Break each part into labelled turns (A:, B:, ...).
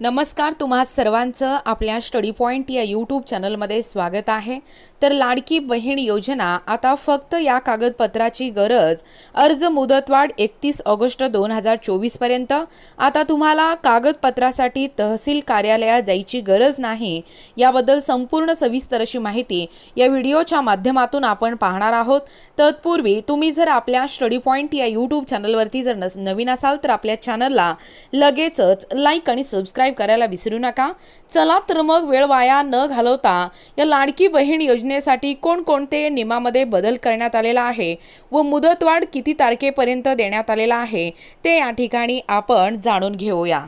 A: नमस्कार तुम्हा सर्वांचं आपल्या स्टडी पॉईंट या यूट्यूब चॅनलमध्ये स्वागत आहे. तर लाडकी बहीण योजना आता फक्त या कागदपत्राची गरज अर्ज मुदतवाढ एकतीस ऑगस्ट दोन हजार चोवीसपर्यंत आता तुम्हाला कागदपत्रासाठी तहसील कार्यालयात जायची गरज नाही याबद्दल संपूर्ण सविस्तर अशी माहिती या व्हिडिओच्या माध्यमातून आपण पाहणार आहोत. तत्पूर्वी तुम्ही जर आपल्या स्टडी पॉईंट या यूट्यूब चॅनलवरती जर नस नवीन असाल तर आपल्या चॅनलला लगेचच लाईक आणि सबस्क्राईब करायला विसरू नका. चला तर मग वेळ वाया न घालवता या लाडकी बहीण योजनेसाठी कोणकोणते नियमामध्ये बदल करण्यात आलेला आहे व मुदतवाढ किती तारखेपर्यंत देण्यात आलेला आहे ते या ठिकाणी आपण जाणून घेऊया.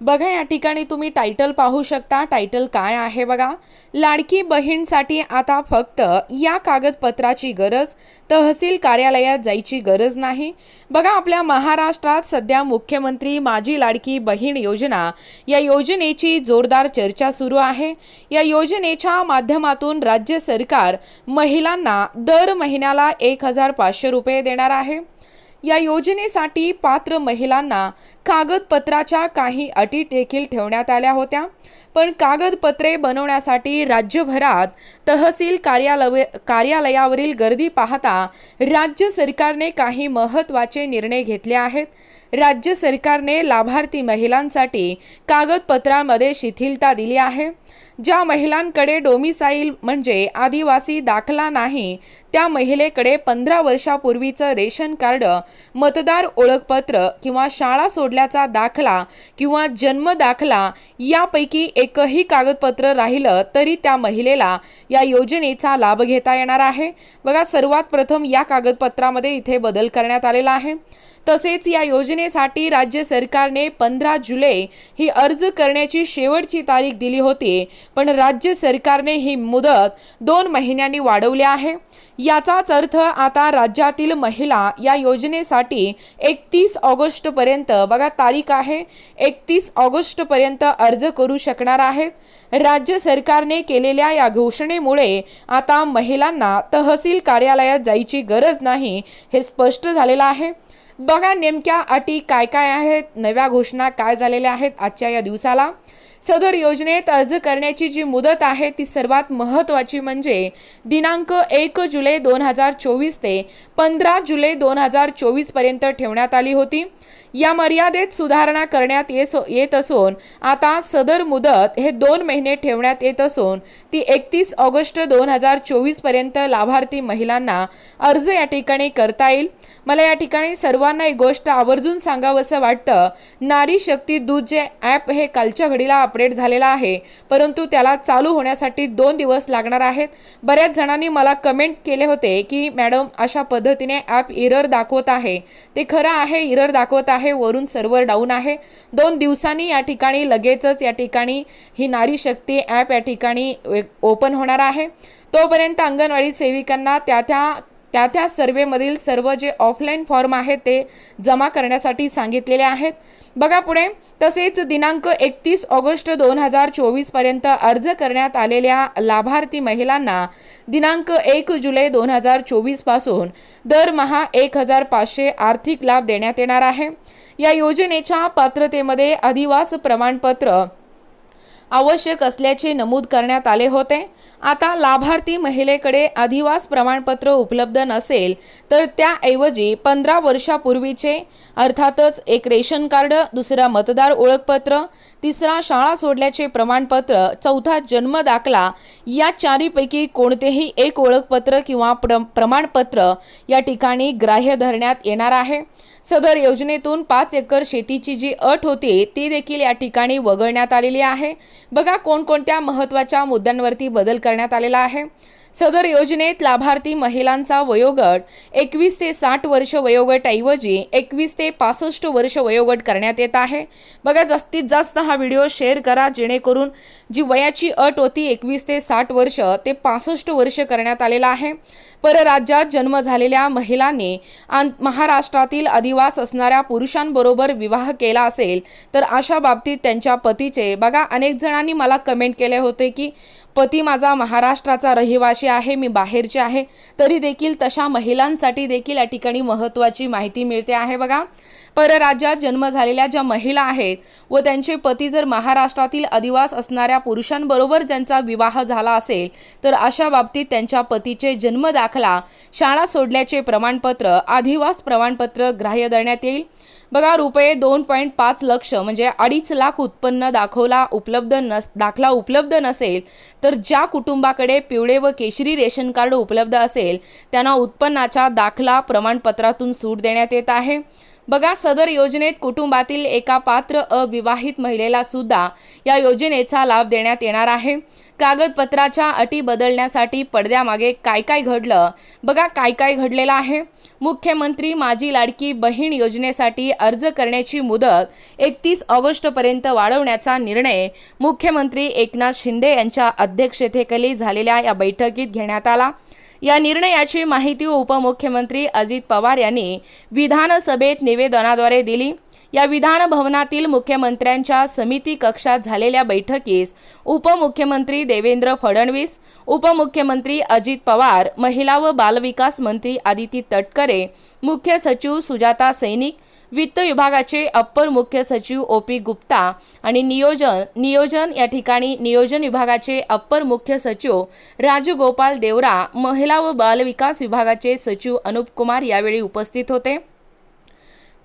A: बघा या ठिकाणी तुम्ही टायटल पाहू शकता. टायटल काय आहे बघा? लाडकी बहीणसाठी आता फक्त या कागदपत्राची गरज. तहसील कार्यालयात जायची गरज नाही. बघा आपल्या महाराष्ट्रात सध्या मुख्यमंत्री माझी लाडकी बहीण योजना या योजनेची जोरदार चर्चा सुरू आहे. या योजनेच्या माध्यमातून राज्य सरकार महिलांना दर महिन्याला एक हजार पाचशे रुपये देणार आहे. या योजनेसाठी पात्र महिलांना कागदपत्राच्या काही अटी देखील ठेवण्यात आल्या होत्या. पण कागदपत्रे बनवण्यासाठी राज्यभरात तहसील कार्यालय कार्यालयावरील गर्दी पाहता राज्य सरकारने काही महत्त्वाचे निर्णय घेतले आहेत. राज्य सरकारने लाभार्थी महिलांसाठी कागदपत्रांमध्ये शिथिलता दिली आहे. ज्या महिलांकडे डोमिसाईल म्हणजे आदिवासी दाखला नाही त्या महिलेकडे पंधरा वर्षापूर्वीचं रेशन कार्ड मतदार ओळखपत्र किंवा शाळा सोडल्याचा दाखला किंवा जन्म दाखला यापैकी एकही कागदपत्र राहिलं तरी त्या महिलेला या योजनेचा लाभ घेता येणार आहे. बघा सर्वात प्रथम या कागदपत्रामध्ये इथे बदल करण्यात आलेला आहे. तसेच या योजनेसाठी राज्य सरकारने पंधरा जुलै ही अर्ज करण्याची शेवटची तारीख दिली होती पण राज्य सरकारने ही मुदत दोन महिन्यांनी वाढवली आहे. याचाच अर्थ आता राज्यातील महिला या योजनेसाठी एकतीस ऑगस्टपर्यंत बघा तारीख आहे एकतीस ऑगस्टपर्यंत अर्ज करू शकणार आहेत. राज्य सरकारने केलेल्या या घोषणेमुळे आता महिलांना तहसील कार्यालयात जायची गरज नाही हे स्पष्ट झालेलं आहे. बघा नेमक्या अटी काय काय आहेत नव्या घोषणा काय झालेल्या आहेत आजच्या या दिवसाला. सदर योजनेत अर्ज करण्याची जी मुदत आहे ती सर्वात महत्त्वाची म्हणजे दिनांक एक जुलै दोन हजार चोवीस ते पंधरा जुलै दोन हजार चोवीसपर्यंत ठेवण्यात आली होती. या मर्यादेत सुधारणा करण्यात येत असून आता सदर मुदत हे दोन महिने ठेवण्यात येत असून ती एकतीस ऑगस्ट दोन हजार चोवीसपर्यंत लाभार्थी महिलांना अर्ज या ठिकाणी करता येईल. मला या ठिकाणी सर्वांना एक गोष्ट आवर्जून सांगावंसं वाटतं. नारी शक्ती दूध जे ॲप हे कालच्या घडीला अपडेट झालेलं आहे परंतु त्याला चालू होण्यासाठी दोन दिवस लागणार आहेत. बऱ्याच जणांनी मला कमेंट केले होते की मॅडम अशा पद्धतीने ॲप इरर दाखवत आहे. ते खरं आहे इरर दाखवत आहे. वरून सर्व्हर डाऊन आहे. दोन दिवसांनी या ठिकाणी लगेचच या ठिकाणी ही नारी शक्ती ॲप या ठिकाणी ओपन होणार आहे. तोपर्यंत अंगणवाडी सेविकांना त्या त्या त्या त्या सर्वेमधील सर्व जे ऑफलाईन फॉर्म आहेत ते जमा करण्यासाठी सांगितलेले आहेत. बघा पुढे तसेच दिनांक एकतीस ऑगस्ट दोन हजार चोवीसपर्यंत अर्ज करण्यात आलेल्या लाभार्थी महिलांना दिनांक एक जुलै दोन हजार चोवीसपासून दरमहा एक हजार पाचशे आर्थिक लाभ देण्यात येणार आहे. या योजनेच्या पात्रतेमध्ये अधिवास प्रमाणपत्र आवश्यक असल्याचे नमूद करण्यात आले होते. आता लाभार्थी महिलेकडे अधिवास प्रमाणपत्र उपलब्ध नसेल तर त्याऐवजी पंधरा वर्षापूर्वीचे अर्थातच एक रेशन कार्ड दुसरा मतदार ओळखपत्र तिसरा शाळा सोडल्याचे प्रमाणपत्र चौथा जन्म दाखला या चारीपैकी कोणतेही एक ओळखपत्र किंवा प्र प्रमाणपत्र या ठिकाणी ग्राह्य धरण्यात येणार आहे. सदर योजनेतून पाच एकर शेतीची जी अट होती ती देखील या ठिकाणी वगळण्यात आलेली आहे. बघा कोणकोणत्या महत्त्वाच्या मुद्द्यांवरती बदल करण्यात आलेला आहे. सदर योजनेत लाभार्थी महिलांचा वयोगट एकवीस ते साठ वर्ष वयोगटऐवजी एकवीस ते पासष्ट वर्ष वयोगट करण्यात येत आहे. बघा जास्तीत जास्त हा व्हिडिओ शेअर करा जेणेकरून जी वयाची अट होती एकवीस ते साठ वर्ष ते पासष्ट वर्ष करण्यात आलेला आहे. परराज्यात जन्म झालेल्या महिलांनी महाराष्ट्रातील अधिवास असणाऱ्या पुरुषांबरोबर विवाह केला असेल तर अशा बाबतीत त्यांच्या पतीचे बघा अनेक जणांनी मला कमेंट केले होते की पती माझा महाराष्ट्राचा रहिवासी आहे मी बाहेरचे आहे तरी देखील तशा महिलांसाठी देखील या ठिकाणी महत्त्वाची माहिती मिळते आहे बघा. परराज्यात जन्म झालेल्या ज्या महिला आहेत व त्यांचे पती जर महाराष्ट्रातील अधिवास असणाऱ्या पुरुषांबरोबर ज्यांचा विवाह झाला असेल तर अशा बाबतीत त्यांच्या पतीचे जन्म दाखला. शाळा सोडल्याचे प्रमाणपत्र अधिवास प्रमाणपत्र ग्राह्य धरण्यात येईल. बघा रुपये दोन पॉईंट पाच लक्ष म्हणजे अडीच लाख उत्पन्न दाखवला उपलब्ध नस दाखला उपलब्ध नसेल तर ज्या कुटुंबाकडे पिवळे व केशरी रेशन कार्ड उपलब्ध असेल त्यांना उत्पन्नाच्या दाखला प्रमाणपत्रातून सूट देण्यात येत आहे. बघा सदर योजनेत कुटुंबातील एका पात्र अविवाहित महिलेला सुद्धा या योजनेचा लाभ देण्यात येणार आहे. कागदपत्राच्या अटी बदलण्यासाठी पडद्यामागे काय काय घडलं? बघा काय काय घडलेलं आहे. मुख्यमंत्री माझी लाडकी बहीण योजनेसाठी अर्ज करण्याची मुदत एकतीस ऑगस्टपर्यंत वाढवण्याचा निर्णय मुख्यमंत्री एकनाथ शिंदे यांच्या अध्यक्षतेखाली झालेल्या या बैठकीत घेण्यात आला. या निर्णयाची माहिती उपमुख्यमंत्री अजित पवार यांनी विधानसभेत निवेदनाद्वारे दिली. या विधान भवनातील मुख्यमंत्र्यांच्या समिती कक्षात झालेल्या बैठकीस उपमुख्यमंत्री देवेंद्र फडणवीस उपमुख्यमंत्री अजित पवार महिला व बालविकास मंत्री आदिती तटकरे मुख्य सचिव सुजाता सैनिक वित्त विभागाचे अप्पर मुख्य सचिव ओ पी गुप्ता आणि नियोजन नियोजन या ठिकाणी नियोजन विभागाचे अप्पर मुख्य सचिव राजू गोपाल देवरा महिला व बालविकास विभागाचे सचिव अनुप कुमार यावेळी उपस्थित होते.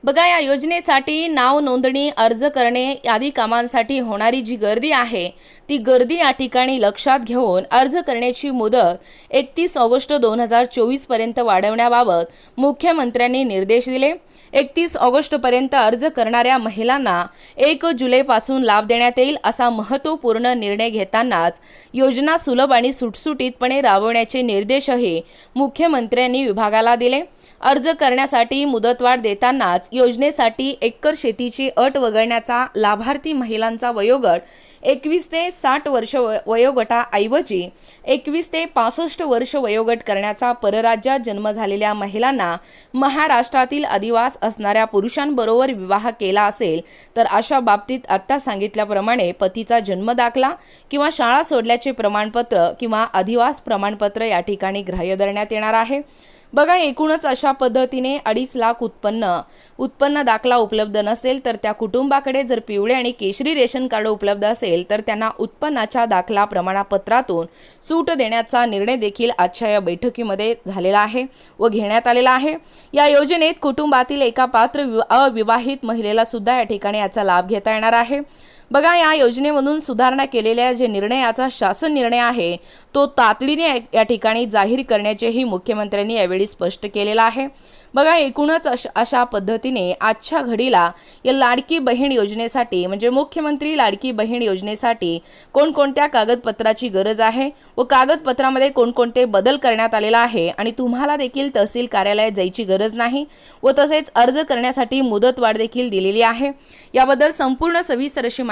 A: बघा या योजनेसाठी नाव नोंदणी अर्ज करणे आदी कामांसाठी होणारी जी गर्दी आहे ती गर्दी या ठिकाणी लक्षात घेऊन अर्ज करण्याची मुदत एकतीस ऑगस्ट दोन हजार चोवीसपर्यंत वाढवण्याबाबत मुख्यमंत्र्यांनी निर्देश दिले. एकतीस ऑगस्टपर्यंत अर्ज करणाऱ्या महिलांना एक जुलैपासून लाभ देण्यात येईल असा महत्त्वपूर्ण निर्णय घेतानाच योजना सुलभ आणि सुटसुटीतपणे राबवण्याचे निर्देशही मुख्यमंत्र्यांनी विभागाला दिले. अर्ज करण्यासाठी मुदतवाढ देतानाच योजनेसाठी एकर शेतीची अट वगळण्याचा लाभार्थी महिलांचा वयोगट एकवीस ते साठ वर्ष व- वयोगटाऐवजी एकवीस ते पासष्ट वर्ष वयोगट करण्याचा परराज्यात जन्म झालेल्या महिलांना महाराष्ट्रातील अधिवास असणाऱ्या पुरुषांबरोबर विवाह केला असेल तर अशा बाबतीत आत्ता सांगितल्याप्रमाणे पतीचा जन्म दाखला किंवा शाळा सोडल्याचे प्रमाणपत्र किंवा अधिवास प्रमाणपत्र या ठिकाणी ग्राह्य धरण्यात येणार आहे. बघा एकूणच अशा पद्धतीने अडीच लाख उत्पन्न उत्पन्न दाखला उपलब्ध नसेल तर त्या कुटुंबाकडे जर पिवळे आणि केशरी रेशन कार्ड उपलब्ध असेल तर त्यांना उत्पन्नाच्या दाखला प्रमाणपत्रातून सूट देण्याचा निर्णय देखील आजच्या या बैठकीमध्ये झालेला आहे व घेण्यात आलेला आहे. या योजनेत कुटुंबातील एका पात्र विवा- अविवाहित महिलेला सुद्धा या ठिकाणी याचा लाभ घेता येणार आहे. बघा या योजनेमधून सुधारणा केलेल्या जे निर्णयाचा शासन निर्णय आहे तो तातडीने या- ठिकाणी जाहीर करण्याचेही मुख्यमंत्र्यांनी यावेळी स्पष्ट केलेलं आहे. बघा एकूणच अश अशा पद्धतीने आजच्या घडीला या लाडकी बहीण योजनेसाठी म्हणजे मुख्यमंत्री लाडकी बहीण योजनेसाठी कोणकोणत्या कागदपत्राची गरज आहे व कागदपत्रामध्ये कोणकोणते बदल करण्यात आलेला आहे आणि तुम्हाला देखील तहसील कार्यालयात जायची गरज नाही व तसेच अर्ज करण्यासाठी मुदतवाढ देखील दिलेली आहे. याबद्दल संपूर्ण सविस्तर अशी